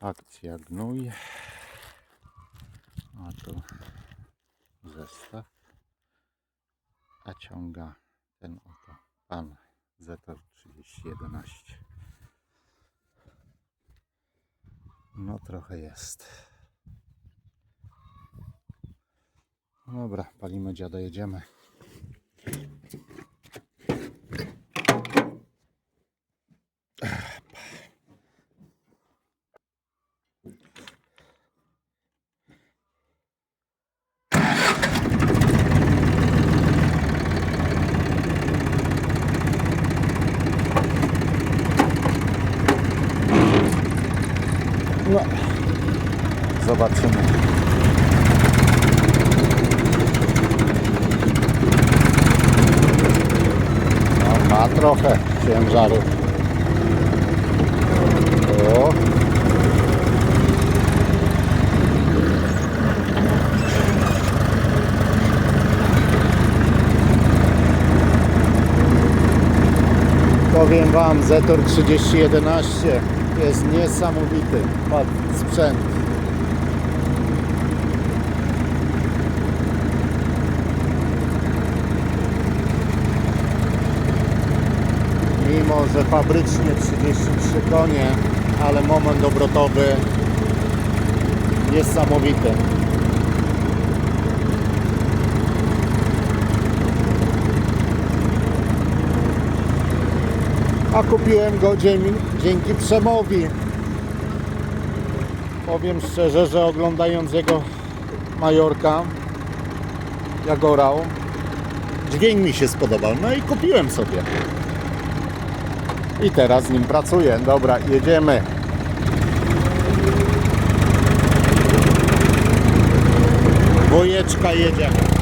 Akcja gnój. A tu zestaw. A ciąga ten oto pan Zetor 3011. No trochę jest. Dobra, palimy dziada, jedziemy. No, zobaczymy. No, ma trochę ciężaru. Powiem Wam, Zetor 3011 jest niesamowity sprzęt. Mimo, że fabrycznie 33 konie, ale moment obrotowy niesamowity. A kupiłem go dzięki, Przemowi. Powiem szczerze, że oglądając jego Majorka, jak orał, dźwięk mi się spodobał. No i kupiłem sobie. I teraz z nim pracuję. Dobra, jedziemy. Wojeczka jedziemy.